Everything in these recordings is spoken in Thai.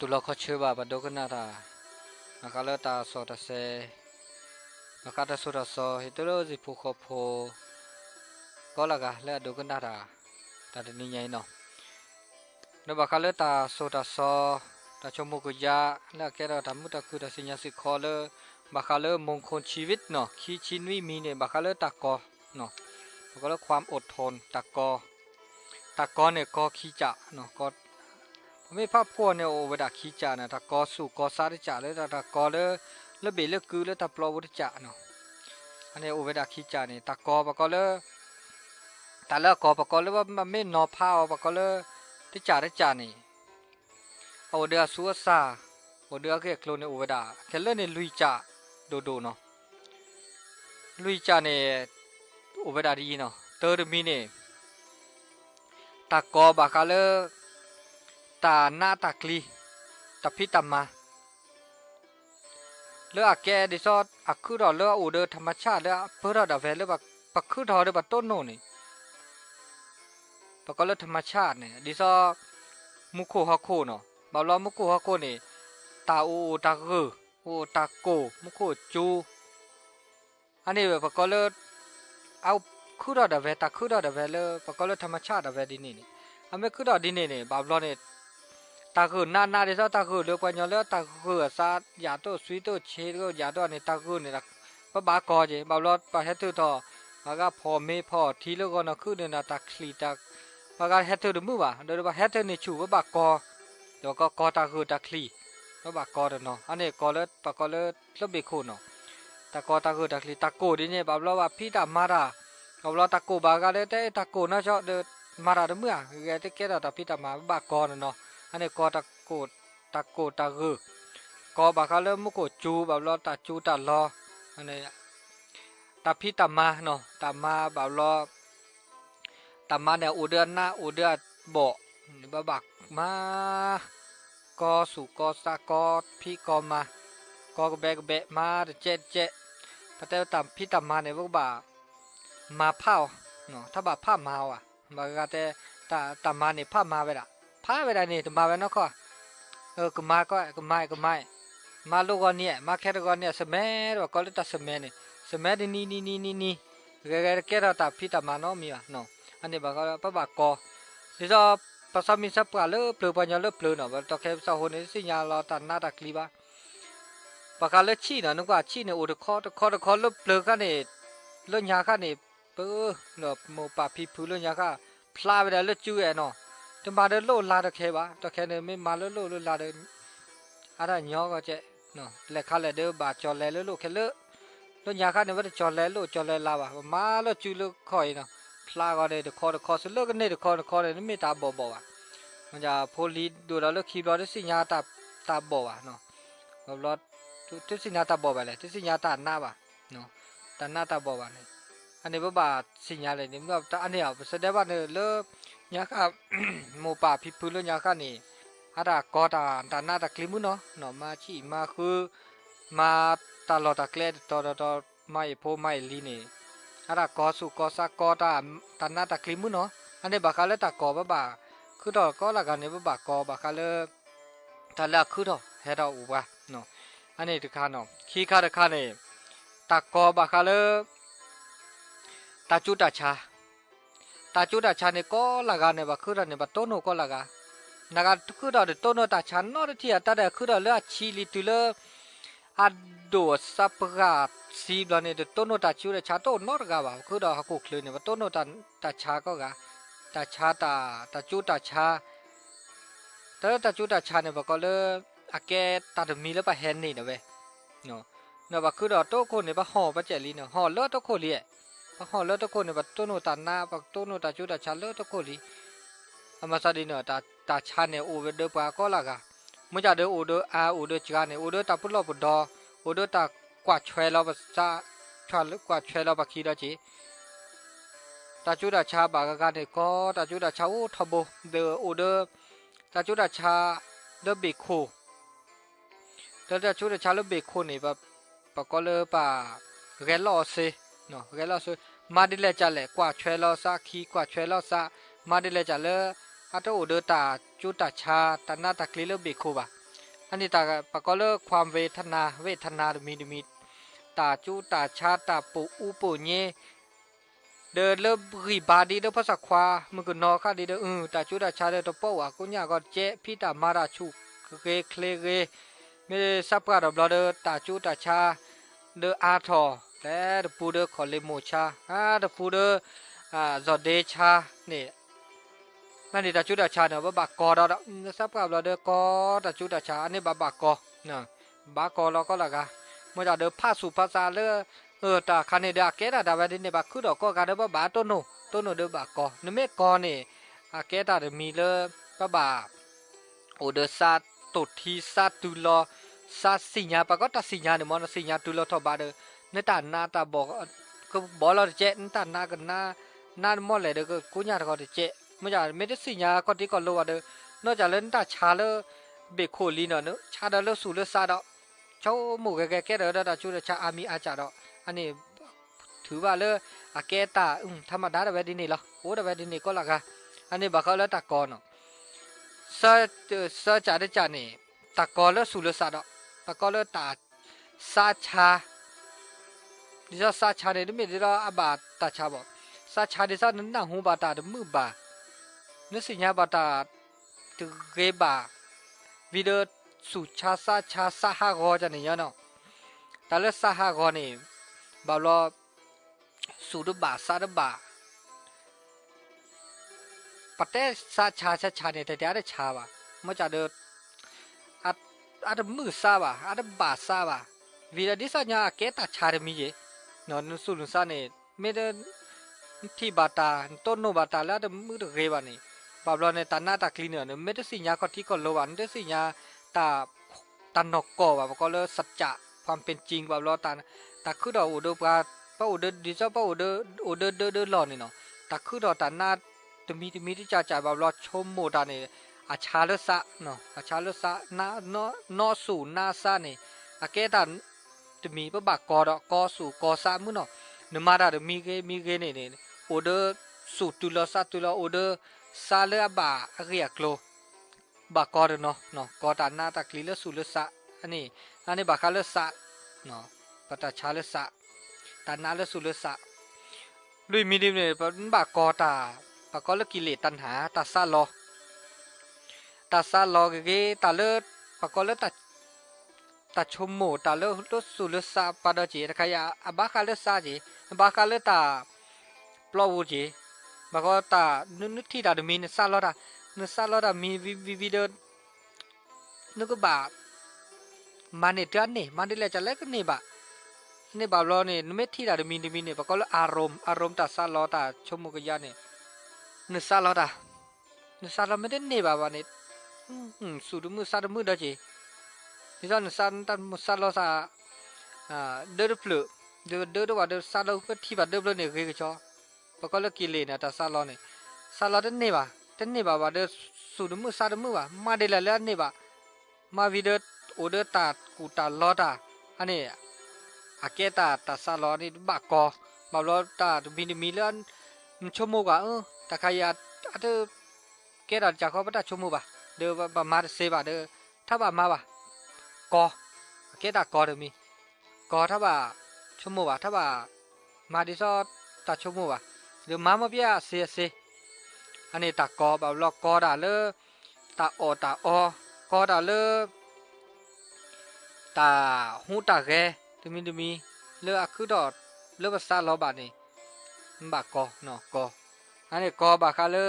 ตุลขอชื่อว่าบดกนาตามาคาเลตาสอตเซมาคาตาสุรสอฮิตโรจิผูขอโพก็ละกะและดกนาตาตาดนี้ใหญ่เนาะนบคาเลตาสอตสอตาชมุกยาและแกเราทำมุตะคือตาสิญญาสิขอเลบาคาเลมงคลชีวิตเนาะคีชินวิมีเนี่ยบาคาเลตากอเนาะบาคาเลความอดทนตากอตากอเนี่ยกอขี้จะเนาะก็ไม่ภาพพวกเนี่ยโอ မေဖပ်ကောနေဝဒခီချာနာတကောစုကောစားချာလေတကောလေလဘေလကူလေတပလောဝဒချာနော်အနေဝဒခီချာနေတကောပကောလေတလကောပကောလေမမေနောဖာပကောလေတိချာရချာနေအော်ဒါဆူအစာဘောဒါကေကလိုနေဝဒခဲလနေလူချာဒိုဒိုနော်လူချာနေဝဒရီနော်တော်မီနေတကောဘကလေ ตาหน้าตากลีตาพิตามาเลือกแกดิซอดอักคือดอเลืออูเดอธรรมชาติเลือเพื่อดาเวลบักปักคือดอเดบัต้นโนนี่ปกเลือธรรมชาติเนี่ยดิซอมุโคฮาโคเนาะบาลอมุโคฮาโคนี่ตาอูตาคือโอ้ตาโกมุโคจูอันนี้แบบปก็เลยเอาคือดอดเวตาคือดอดเวเลยปก็เลยธรรมชาติเวดินี่นี่อเมคือดอดินี่นี่บาบลอนี่ตาคือดอเลือกปัญญาแล้วตาคือซาอย่าตัวสวีตัวเชก็อย่าตัวนี่ตาคือนี่ละปะบาลอเนี่ย တာခုနာနာတွေဆိုတာခုလောပညောလောတာခုအစာရတော့ဆွေးတော့ချေတော့ရတော့နေတာခုနေတာပပကောကြီးဘောလောပါဟဲထုတော့ဘာကဖော်မေဖော်ထီလောကနခုနေတာတာခလီတာဘာကဟဲထုတမှုပါတော့ဘာဟဲထုနေချူဘာကောတော့ကကောတာခုတာခလီဘာကောတော့နော်အနေကောလပကောလလောဘေခုနော်တာကောတာခုတာခလီတာကိုဒီနေဘာလောဘာဖိတာမာရာကောလောတာကိုဘာကလည်းတဲ့တာကိုနော်ချော့မာရာတမှုကကဲတဲ့ကဲတာတာဖိတာမာဘာကောနော် อันนี้กอตะโกตะโกตะคือกอบากาเลมุโกจูแบาบลตะจูตะลออันนี้ตะพี่ตามาเนาะตามาแบาบลตามาเนี่ยอุเดือนหน้าอุเดือนบ่บาบักมากอสู่กอสากอพี่กอมากอกแบกแบมาเจ็ดเจ็ดพระเจ้าตามพี่ตามมาในพวกบ่ามาเผาเนาะถ้าบ่าผ้ามาอะบากาแต่ตาตามมาเนี่ยผ้ามาไปละ พาเวลานี่ตมาไวนะก็เออกมาก็กมากมามาลูกก่อนเนี่ยมาแค่ก่อนเนี่ยสมัยว่าก็เลยตัดสมัยนี่สมัยนี่นี่นี่นี่นี่แกแกเราตัดพี่ตัมานน้องมีอะเนาะอันนี้บอกว่าป้าบอกก็นี่จะภาษามีสับกาเลือเปลือปัญญาเลือเปลือเนาะตอนแค่สาวคนนี้สิญาเราตัดหน้าตัดคลีบ้าปากกาเลือชี้เนาะนึกว่าชี้เนี่ยอุดะคอตะคอตะคอเลือเปลือกันเนี่ยเลือยาค่ะเนี่ยเปื้อเนาะโมปาพีพูเลือยาค่ะพลาไปได้เลือจื้อเนาะ တမတယ်လို့လာတခဲပါတခဲနေမင်းမာလို့လို့လာတယ်အဲ့ဒါညောကကျဲနော်လက်ခလက်တော့ဘာကြော်လဲလို့လို့ခဲလို့တို့ညာခနေဘတ်ကြော်လဲလို့ကြော်လဲလာပါမာလို့ကျူလို့ခေါ်ရင်နော်ဖလာကတဲ့တခေါ်တခေါ်စလို့ကနေတခေါ်တခေါ်နေမိတာပေါ်ပေါ်ပါမကြဖိုလီတို့တော့လို့ခီဘော်စညာတာတာပေါ်ပါနော်ဘလော့သူစညာတာပေါ်ပါလေသူစညာတာနာပါနော်တနာတာပေါ်ပါနေအနေဘဘာစညာလေနေမြတ်တအနေအောင်စတဲ့ဘာနေလို့ น้าบ่เนี่ยอันนี้บ่บาสิญญาเลยนี่มันก็อันนี้อะแสดงว่าเนี่ยาค่ะโมปาพิพุลญาค่ะนี่อาดากอตาตาหน้าตาคลิมุเนาะเนาะมาชีมาคือมาตลอดตะแกลตอตอไม่โพไม่ลีนี่อาดากอสุกอซากอตาตาหน้าตาคลิมุเนาะอันนี้บากาเลตากอบ่บาคือดอกก็ละกันเนี่ยบากอบากาเลทะละคือดอกเฮดอกอุบะเนาะอันนี้ตะคาเนาะขี้คาตะคาเนี่ยตากอบากาเลตาจุตาชา ตาจูดาชาเนก็ลากาเนบะคือดาเนบะโตโนก็ลากา naga tuku da to no ta chan no ti ta da khu da la chi li tu le a do sa pra si bla ne to no ta chu re cha to no ga ba khu da ko khlu ne to no ta ta cha ko ga ta cha ta ta chu ta cha ta ta chu ta cha ne ba ko le a ke ta de mi le ba hen ni ne be no no ba khu da to ko ne ba ho ba che li ne ho lo to ko li ye အခေါ်လတ်ကိုနေဘတ်တုန်တာနာဘတ်တုန်တာချူတာချလတ်ကိုလီအမစဒီနော်တာတာချာနေအိုဝဒပါကောလာကမကြတဲ့အိုဒအာအိုဒချာနေအိုဒတာပုလောပဒေါ်အိုဒတာကွာချွဲလောပစာချွာလကွာချွဲလောပခီရချီတာချူတာချာဘာကကနေကောတာချူတာချာအိုထဘဒေအိုဒတာချူတာချာဒဘေခိုတာချူတာချာလဘေခိုနေဘပကောလပါရဲလောစေ เนาะแกเราสุมาดิเลจะแหละกว่าชวยเราซะคีกว่าชวยเราซะมาดิเลจะเลออัตโอเดตาจุตาชาตนาตะคลีเลบิคูบะอันนี้ตาปะก็เลความเวทนาเวทนาดมีดมีตาจูตาชาตาปูอุปูเยเดินเริ่มรีบาดีเดินภาษาความือก็นอค่าดีเดินเออตาจูตาชาเดินตัวป้าอะกูอยากก็เจ๊พี่ตามาราชูเกเคลเกไม่ได้สับกระดับเราเดินตาจูตาชาเดินอาทอ และเดปูเดขอเลโมชาอ่าเดปูเดอ่าจอเดชานี่นั่นนี่ตาจูตาชาเนาะบ่บักกอดอสับกะดบลอเดกอตาจูตาชาอันนี้บ่บักกอเนาะบักกอแล้วก็ละกะมื่อจะเดภาสุภาษาเลเออตาคันนี่ดาแกดาดาวันนี้บักคือดอกก็กะเดบ่บาโตโนโตโนเดบักกอนเมกอนี่อาแกดาเดมีเลปะบาโอเดซาตุทีซาตุลอซาสิญาปะก็ตาสิญาเนี่ยมอนสิญาตุลอทบาเดนตานาตาบอกก็บอลเจนตานากันนานานมอเลยเดก็กุญาก็เจมื่อจะเมดสิญาก็ที่ก็โลวาเดนอกจากเล่นตาชาเลเบโคลีเนาะชาดาเลสูเลซาด nên ta na ta bỏ cứ bỏ lo chế nên ta na gần na na mò lại được cú nhà có được chế mà giờ mấy đứa xì nhà con tí còn lâu à được. Nó giờ lên ta cha lơ bị khổ lì nữa nữa. Chả đó lơ sù lơ xa đó cháu mổ cái cái cái đó đó chú là cha ami a chả đó anh này thứ ba lơ à cái ta um tham mà đá đã về đi này lo ố đã về đi này có là gà anh này bảo khâu lơ ta còn nó sa ờ, sơ chả đấy cha này ta còn lơ sù lơ xa đó ta còn lơ ta sa cha 你说啥钱的？你没得到俺爸打钱不？啥钱的？啥能拿红包打的没吧？你是伢把打这个吧？为了数钱啥钱啥哈个着呢？呢？但是啥哈个呢？bảo lo su đó bà sa đó bà bắt té sa cha sa cha này thì đã cha bà mà cha được à à được mưa sa bà à được bà sa bà vì là đi sa nhà cái ta cha được mi vậy บ่าวรอสุดบาสาดบาปะเนื้ออัดอัดมือซาบ่อัดบาซาบ่วิดดิสัญญานสุนุสาเนี่ยไม่ได้ที่บาตาต้นโนบาตาแล้วมือเกบานี่บ่าวรอเนี่ยตาหน้าตาคลีเนอร์เนี่ยไม่ได้สิญญาก็ที่ก็โลวันได้สิญญาตาตาหนกกอบแบบก็เลยสัจจะความเป็นจริงแบบรอตาตาคือดอกอุดปาป้าอุดดิจ้าป้าอุดอุดเดเดหล่อนี่เนาะตาคือดอกตาหน้าตมีตมีที่จ่าจ่าแบบรอชมโมตานี่อาชาลสะเนาะอาชาลสะนาเนาะนอสูนาซานี่อาเกตัน တမီပပကောတော့ကောဆူကောစာမှုနော်နမရရမီကေမီကေနေနေအိုဒါဆူတူလဆတူလအိုဒါซาเลบาเรียกโลบักกอดเนาะเนาะกอตานาตะกลีเลสุเลสะอันนี้อันนี้บัคาเลสะเนาะปตชาเลสะตานาเลสุเลสะด้วยมีดิเนี่ยบักกอตาบักกอเลกิเลตันหาตาซาลอตาซาลอเกตาเลปากอเลตัด တာချုံမိုတာလောတုဆုလစာပါဒကြီးတခါရအဘခါလစာကြီးဘာခါလတာပလောဝကြီးမကောတာနုနုတီတာဒမင်းဆာလောတာနဆာလောတာမီဗီဗီဗီဒနုကဘာမနေတန်နေမနေလဲကြလဲကနေပါနေဘာလောနေနမေတီတာဒမင်းဒမင်းနေဘကောလအာရုံအာရုံတာဆာလောတာချုံမိုကရနေနဆာလောတာနဆာလောမတဲ့နေပါပါနေဟွန်းဆူဒမှုဆာဒမှုဒါကြီး zon san tan một san lo sa à đỡ đỡ lự? Đỡ đỡ đỡ vào đỡ san đâu bất thi vào đỡ được này gây cho. Và có là kỳ lệ nè, ta san lo này. San lo đến này bà. Đến này bà bà đỡ sù đúng mưa san đúng mưa bà. Mà đây là lên này bà. Mà vì đỡ ô đỡ ta cụ ta lo ta anh này à, à kia ta ta san lo này bà co bảo lo ta mình mình lên cho mua cả ơ ừ. ta khai à ta kia là chả có bắt ta cho mua bà. Đỡ bà mà xe bà, đỡ tháp bà mà bà. กอเกตากอเดมีกอถ้าบ่าชมัวถ้าบ่ามาดิซอตาชมัดี๋ยวมามาเปียเสียเสอันนี้ตากอแบบลอกกอดาเลอตาออตาออกอดาเลอตาหูตาแกดูมีดูมีเลือกคือดอดเลือะภาษาลอบาดนี่บักกอเนาะกออันนี้กอบักคาเลอ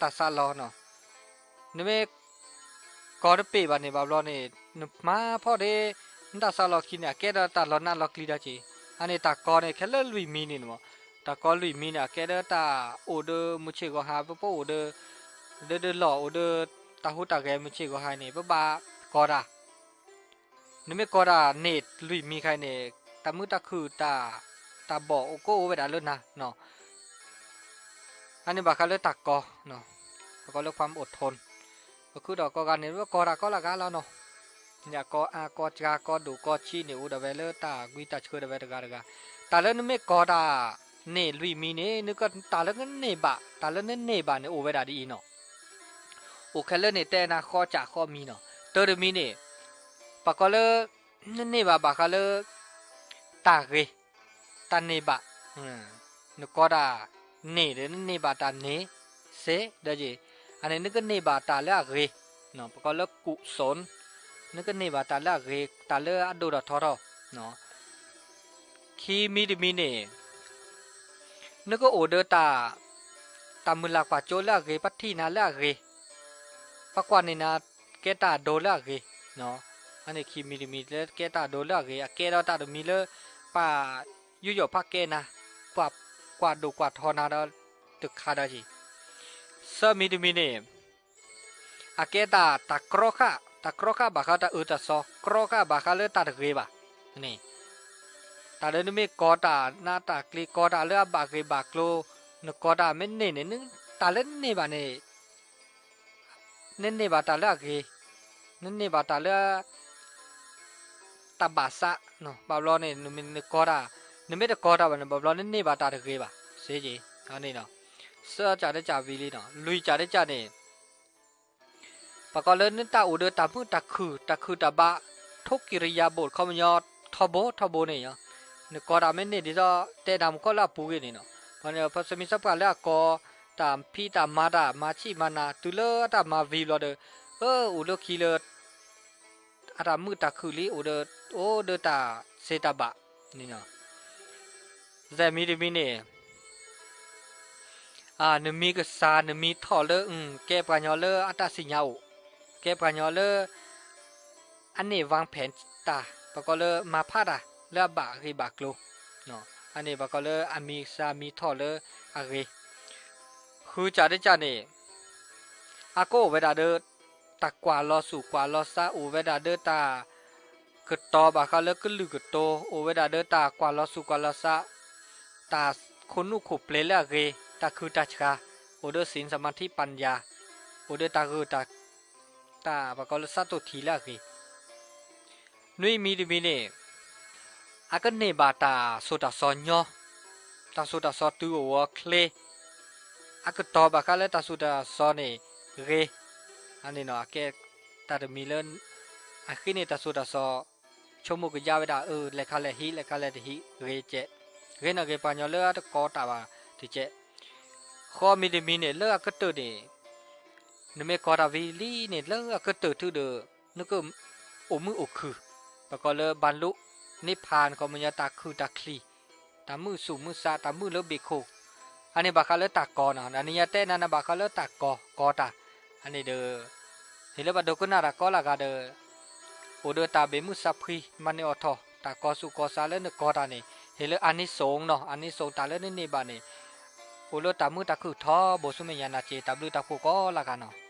ตาซาลอเนาะนี่ไม่กอดปีบาดนี่บาบลอนี่ มาพอเดตาซาลอคิเนี่ยแกเดตาลอนาลอกลีดาจีอันนี้ตากอเนี่ยแค่เลลุยมีนี่เนาะตะกอลุยมีน่ะแกเดตาโอเดมุเชก็หาปปโอเดเดเดหล่อโอเดตาหูตาแกมุเชก็หาเนี่ยปะบากอดานี่ไม่กอดาเนตลุยมีใครเนี่ยตามือตาคือตาตาบอกโอโกเวดาเลยนะเนาะอันนี้บาคาเลยตักกอเนาะแล้วก็เรื่องความอดทนก็คือดอกกอกันเนี่ยว่ากอดาก็ละกันแล้วเนาะ nhà có a có cha có đủ có chi nếu đã về lơ ta quy ta chơi đã về được được ta lơ nó mới có ta nè lùi mi nè nó có ta lơ nó nè bà ta lơ nó nè bà nè ô về đã đi nó ô cái lơ nè tên là khó trả khó mi nó tớ được mi nè bà có lơ nè bà bà có lơ ta ghê ta nè bà nó có ta nè đến nè bà ta nè sẽ đó gì anh ấy nó cứ nè bà ta lơ ghê nó có lơ cụ sốn นี่นี่บาบาคาเลตาเกตาเนบะอืมนก็ดานี่เดนนี่บาตาเนเซเดจีอันนี้นึกนี่บาตาละเกเนาะปะก็เลกุศลนึกนี่บาตาละเกตาเลอดูดทอรเนาะคีมีดมีเนนึกโอเดตาตามุลากว่าโจละเกปัททีนาละเกปะกว่านี่นาเกตาโดละเกเนาะ ane khi mi mi le ke ta do la ge ke da ta do mi le pa yu yo pa ke na kwa kwa do kwa tho na da tu kha da ji sa mi mi ne a ke ta ta kro kha ta kro kha ba kha ta u ta so kro kha ba kha le ta de ge ba ne ta de mi ko ta na ta kli ko ta le ba ge ba klo no ko ta me ne ne ta le ne ba ne ne ne ba ta le ge ne ne ba ta le ตบาสะเนาะบาบลอเนี่ยมันกอดานิมิตกอดาบันบาบลอเนี่ยนี่บาตาตะเกบาเสจีอันนี้เนาะเสื้อจ่าได้จ่าวีลีเนาะลุยจ่าได้จ่าเนี่ย ปากอเลนตาอุเดตามือตาคือตาคือตาบะทุกกิริยาบทเขามันยอดทอโบทอโบเนี่ยเนาะนี่กอดาไม่เนี่ยดิจ้าแต่ดำก็ละปูกันนี่เนาะเพราะเนี่ยพอสมิสับกันแล้วก็ตามพี่ตามมาดามาชิมานาตุเลตามมาวีลอเดเอออุลคีเลอารามือตาคือลีอุเดโอเดตาเซตาบะนี่เนาะแซมีดิมิเนอ่านมีกษานมีทอเลอืมแกปะญอเลอัตสิญาโอ แกปะญอเลออันนี้วางแผนตาปะก็เลอมาพาดาเลบะริบะกโลเนาะอันนี้ปะก็เลออามีซามีทอเลออะเรคือจาได้จานี่อาโกเวดาเดตากกว่าลอสู่กว่าลอซาอูเวดาเดตากึตอบาคาเลกลือกึโตโอเวดาเดตากว่าลอสู่กว่าลอซาตาคนนุขุเปลละเกตาคือตาชาโอเดสินสมาธิปัญญาโอเดตาคือตากาลซาตุทีละเกือบตา တာဘကောလစတုသီလာကိနွေမီဒီမီလေအကနေဘာတာဆိုတာစောညောတာဆိုတာစောတူဝါကလေအကတော့ဘကလေတာဆိုတာစောနေရေအနေနော်အကဲတာမီလန်အခိနေတာဆိုတာစောချုံမကကြဝဒအလက်ခလက်ဟီလက်ခလက်တဟီရေကျက်ရေနကေပညောလဲတကောတာပါဒီကျက်ခေါ်မီဒီမီနေလဲကတုတ်နေ นะเกเลอะกอตาบาติเจขอมีเดมีเนี่ยเลอะกะตเนี่นเมกอดาวีลีเนี่ยเลอนึกโอมือโอคือปะก็เลบรรลุนิพพานก็มันยาตาคือตาคลีตามือสูมือซาตามือเลเบโคอันนี้บาคาเลตากอนะอันนี้ยาเตนันบาคาเลตากอกอตาอันนี้เดอเฮเลบดกุนาระกอลากาเดอโอเดอตาเบมุสัพรีมันเนอทอตากอสุกอซาเลนกอตานี่เฮเลอันนี้สงเนาะอันนี้สงตาเลนนี่บานี่โอเลตามุตาคือทอโบสุเมยานาเจตาบลูตาคูกอลากาเนาะ